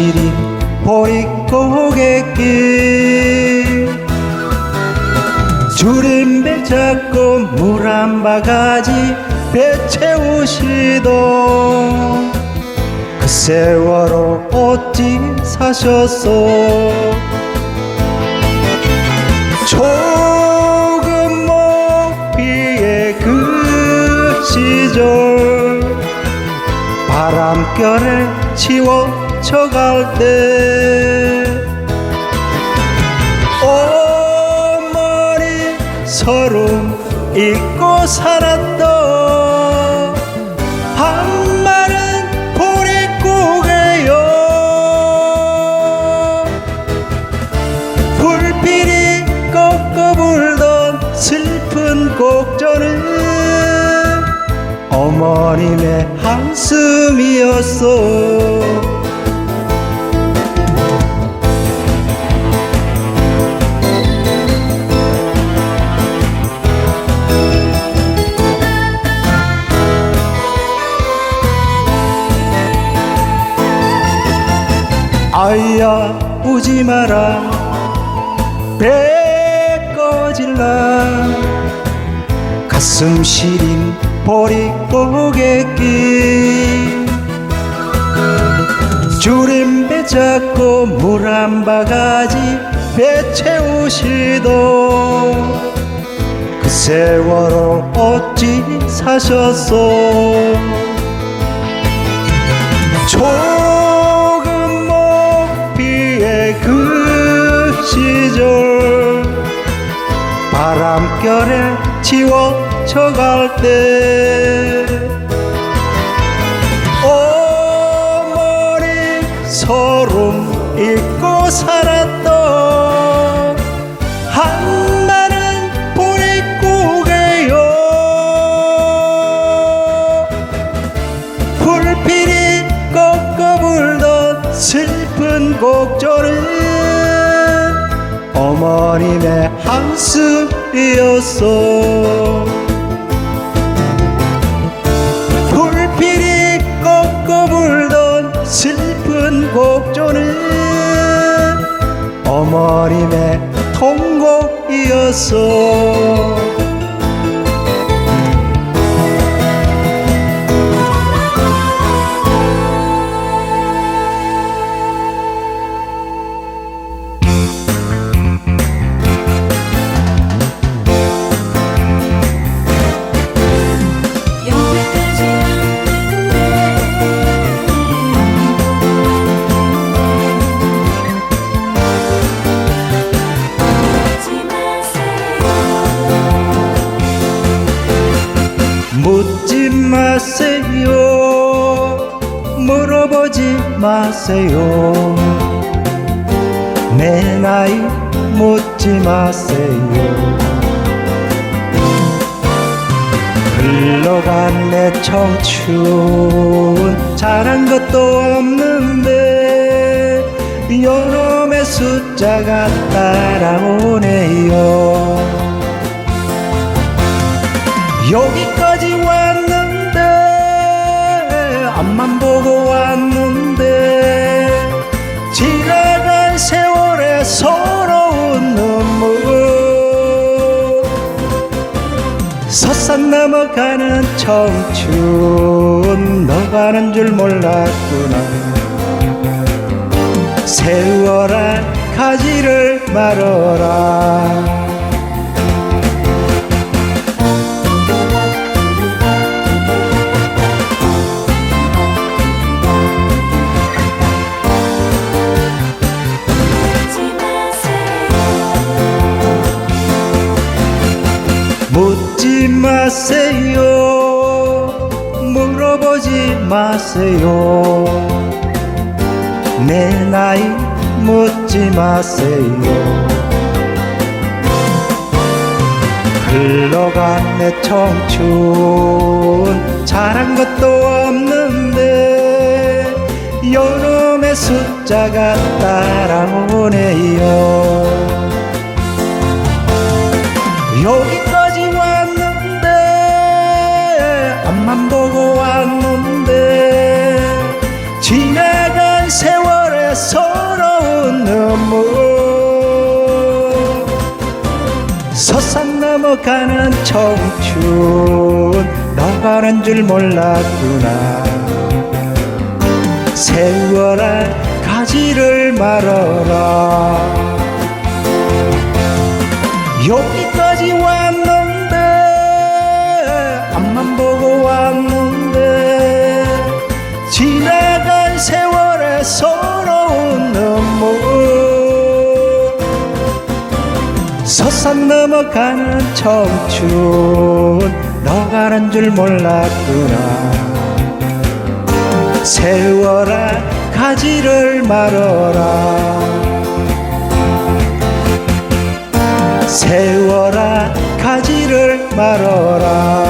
시린 보릿고개길. 줄임배 잡고 물 한 바가지 배 채우시던 그 세월호 어찌 사셨소? 조금 먹비의 그 시절 바람결에 치워 져갈 때 어머니 서름 잊고 살았던 한 마른 보릿고개요. 불필이 꺾어 불던 슬픈 곡절은 어머님의 한숨이었어 아이야 우지 마라. 배 꺼질라. 가슴 시린 보릿고개길 줄임배 잡고 물 한 바가지 배 채우시던 그 세월호 어찌 사셨소 그 시절 바람결에 지워져 갈 때 어머니 서름 잊고 살았던 한 마른 보릿고개요. 불필이 꺾어 불던 슬픈 곡절은 어머님의 한숨이었어. 불필이 꺾어 불던 슬픈 곡절은 어머님의 통곡이었어 마세요. 내 나이 묻지 마세요. 흘러간 내 청춘 잘한 것도 없는데 여놈의 숫자가 따라오네요. 여기까지 산 넘어가는 청춘 너 가는 줄 몰랐구나. 세월아 가지를 말어라 마세요. 물어보지 마세요. 내 나이 묻지 마세요. 흘러간 내 청춘. 잘한 것도 없는데 여놈의 숫자가 따라오네요. 여기까지 앞만 보고 왔는데 지나간 세월의 서러운 눈물. 서산 넘어가는 청춘 너가는 줄 몰랐구나. 세월아 가지를 말아라. 여기 서러운 눈물. 서산 넘어가는 청춘 너가는 줄 몰랐구나. 세월아 가지를 말아라. 세월아 가지를 말아라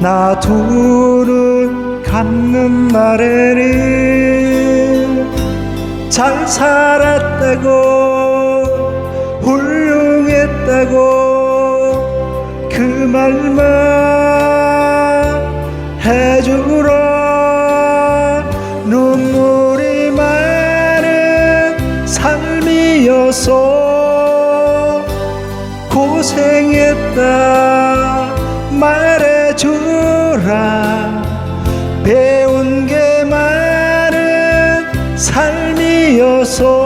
나두눈 감는 날에는 잘 살았다고 훌륭했다고 그 말만 해주라 눈물이 많은 삶이어서 고생했다 말해 주라. 배운 게 많은 삶이어서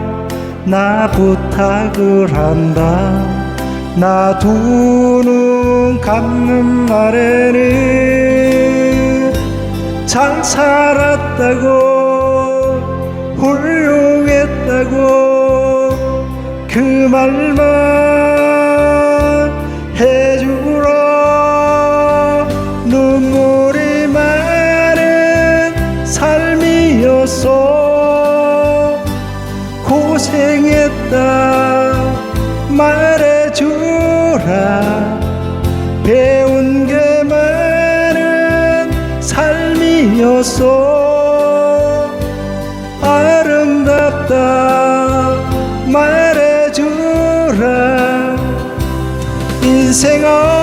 나 부탁을 한다. 나 두 눈 감는 날에는 잘 살았다고 훌륭했다고 그 말만 해 말해주라. 배운 게 많은 삶이었어 아름답다. 말해주라. 인생아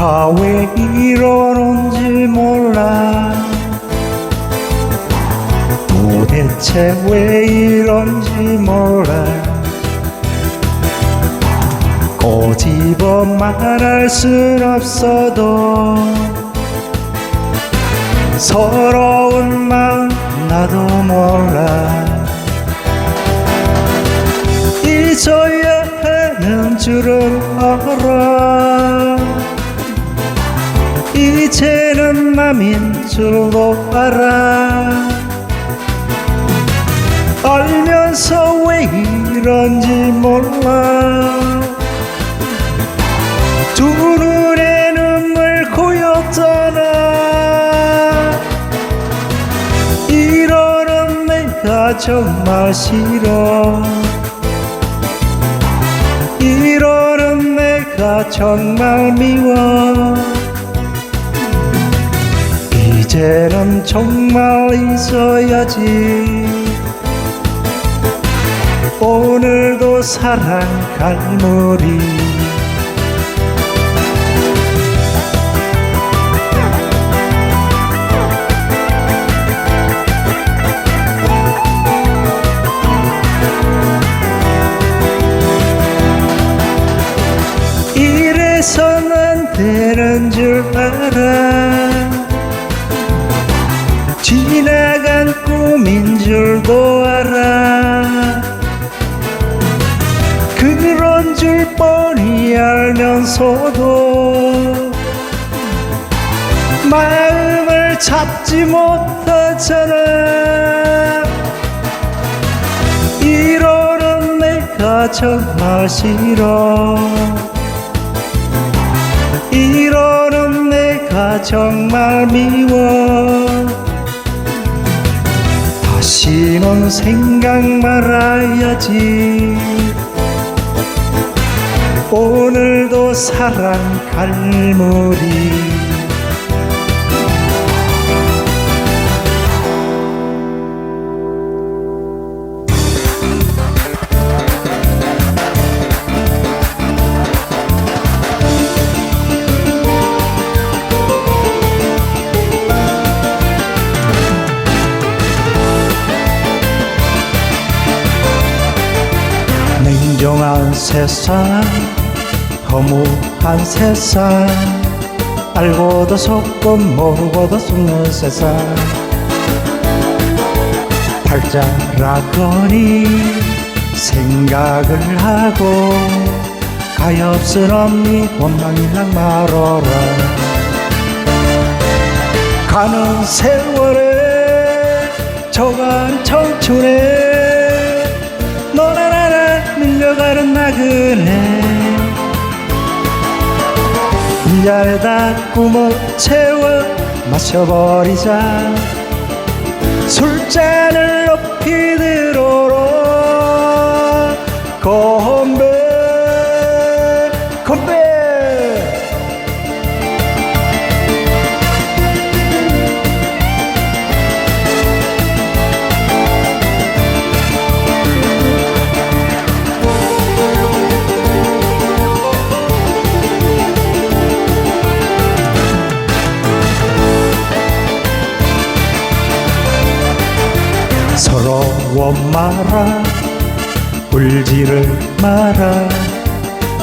내가 왜 이러는지 몰라. 도대체 왜 이런지 몰라. 꼬집어 말할 순 없어도 서러운 마음 나도 몰라. 잊어야 하는 줄은 알아 이제는 남인 줄도 알아 알면서 왜 이런지 몰라. 두 눈에 눈물 고였잖아. 이러는 내가 정말 싫어. 이러는 내가 정말 미워 이제는 정말 있어야지. 오늘도 사랑 갈무리. 이래서는 안 되는 줄 알아 지나간 꿈인 줄도 알아. 그런 줄 뻔히 알면서도 마음을 잡지 못하잖아. 이러는 내가 정말 싫어. 이러는 내가 정말 미워 다시는 생각 말아야지. 오늘도 사랑 갈무리 세상 허무한 세상. 알고도 속고 모르고도 속는 세상. 팔자라거니 생각을 하고 가엾은 언니 원망이랑 말어라. 가는 세월에 저간 청춘에 밀려가는 나그네. 인자에다 꿈을 채워 마셔버리자. 술잔을 높이 들 마라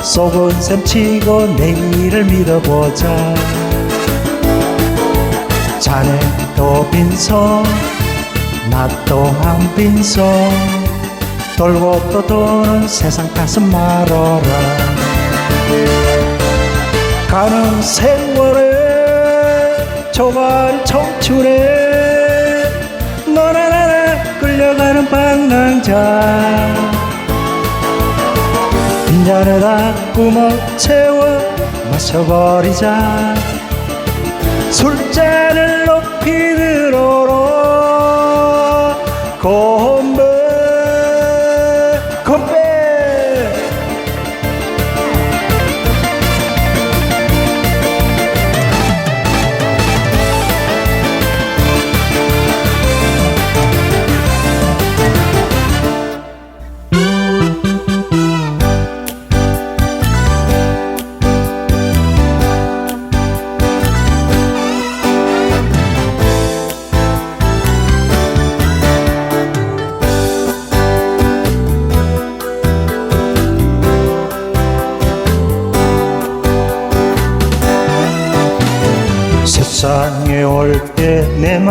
속은 셈 치고 내일을 믿어보자. 자네도 빈손 나 또한 빈손. 돌고 또 도는 세상 가슴 말어라. 가는 세월에 조간 청춘에 너나 나나 끌려가는 방랑자 빈잔에 다 꿈을 채워 마셔버리자. 술잔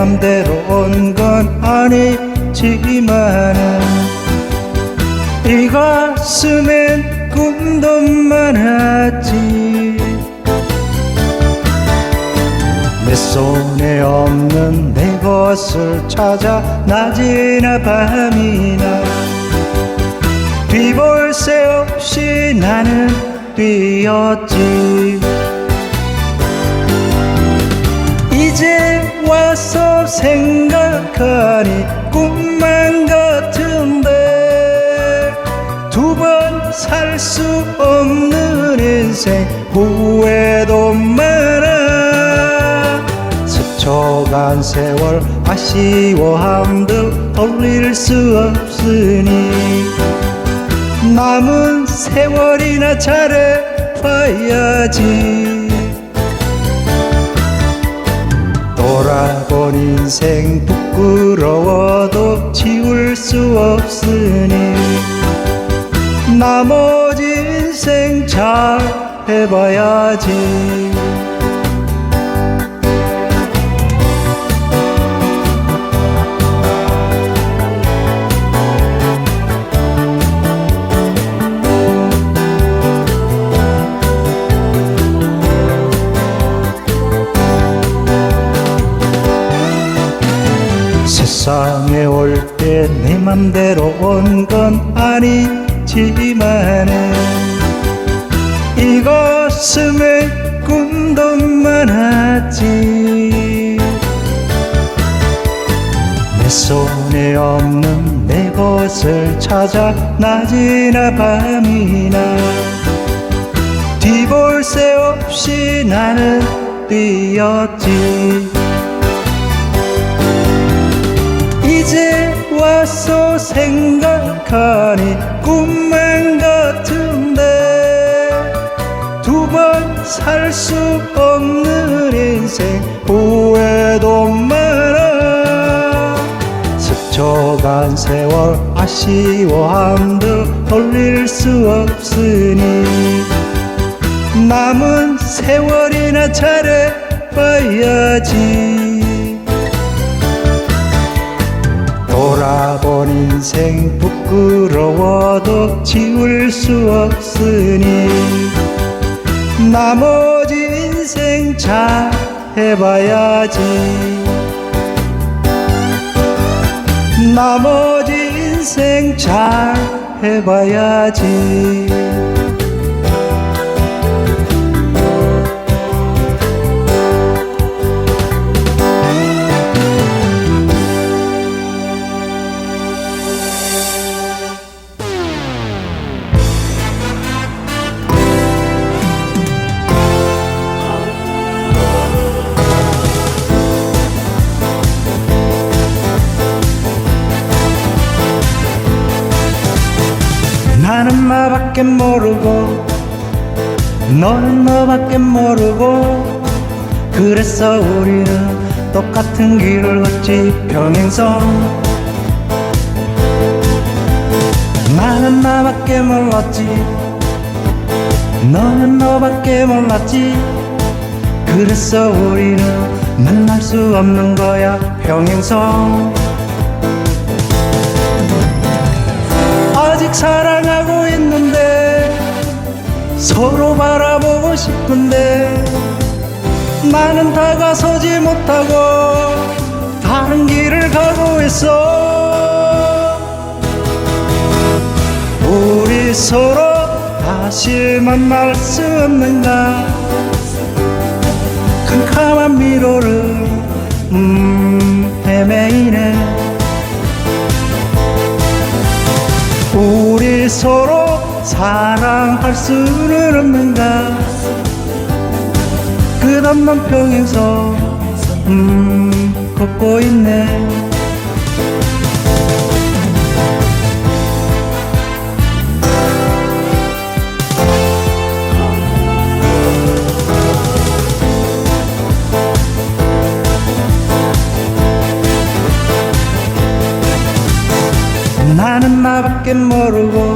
맘대로 온 건 아니지만은 이 가슴엔 꿈도 많았지. 내 손에 없는 내 것을 찾아 낮이나 밤이나 뒤볼 새 없이 나는 뛰었지 와서 생각하니 꿈만 같은데 두 번 살 수 없는 인생 후회도 많아. 스쳐간 세월 아쉬워함도 돌릴 수 없으니 남은 세월이나 잘해봐야지 돌아본 인생 부끄러워도 지울 수 없으니 나머지 인생 잘 해봐야지 것을 찾아 낮이나 밤이나 뒤볼 새 없이 나는 뛰었지. 이제 와서 생각하니 꿈만 같은데 두 번 살 수 없는 인생 후회도 많아. 스쳐간 세월 아쉬워함도 돌릴 수 없으니 남은 세월이나 잘해봐야지. 돌아본 인생 부끄러워도 지울 수 없으니 나머지 인생 잘 해봐야지. 나머지 인생 잘 해봐야지 나밖에 모르고 너는 너밖에 모르고 그래서 우리는 똑같은 길을 걷지 평행선. 나는 나밖에 몰랐지. 너는 너밖에 몰랐지. 그래서 우리는 만날 수 없는 거야 평행선. 아직 사랑하고 서로 바라보고 싶은데 나는 다가서지 못하고 다른 길을 가고 있어. 우리 서로 다시 만날 수 없는가? 캄캄한 미로를 음 헤매이네. 우리 서로 사랑할 수는 없는가? 끝없는 평행선 음 걷고 있네. 나는 나밖에 모르고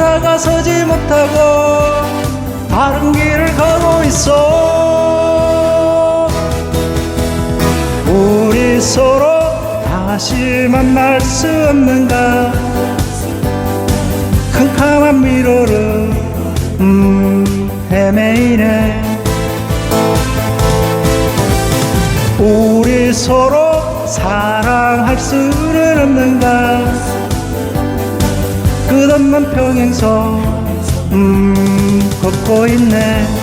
다가서지 못하고 다른 길을 가고 있어. 우리 서로 다시 만날 수 없는가? 캄캄한 미로를 음 헤매이네. 우리 서로 사랑할 수는 없는가 끝없는 평행선 음 걷고 있네